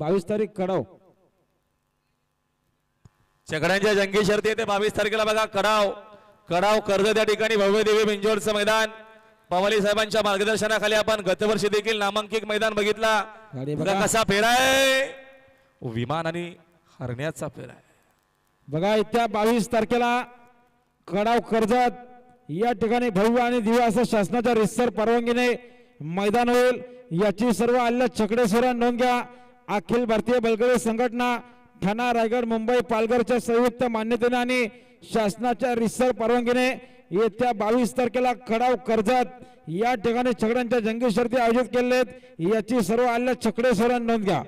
बावीस तारीख कडाव. चकड्यांच्या जंगी शर्ती येते बावीस तारखेला बघा कडाव. कडाव कर्ज त्या ठिकाणी भव्य देवी बिंजोरचं मैदान. पवाली साहेबांच्या मार्गदर्शनाखाली आपण गतवर्षी देखील नामांकित मैदान बघितला. बघा. कसा फेराय विमान आणि हरण्याचा फेराय बघा येत्या बावीस तारखेला कडाव कर्जत या ठिकाणी भव्य आणि दिव्य असं शासनाच्या रिसर परवानगीने मैदान होईल. याची सर्व आलेल्या छकडेश्वरा नोंद घ्या. अखिल भारतीय बैलगाडी संघटना ठाणा रायगड मुंबई पालघरच्या संयुक्त मान्यतेने आणि शासनाच्या रिसर परवानगीने येत्या बावीस तारखेला खडाव कर्जत या ठिकाणी छकड्यांच्या जंगी शर्ती आयोजित केले आहेत याची सर्व आल्या छकडे सरांनी नोंद घ्या.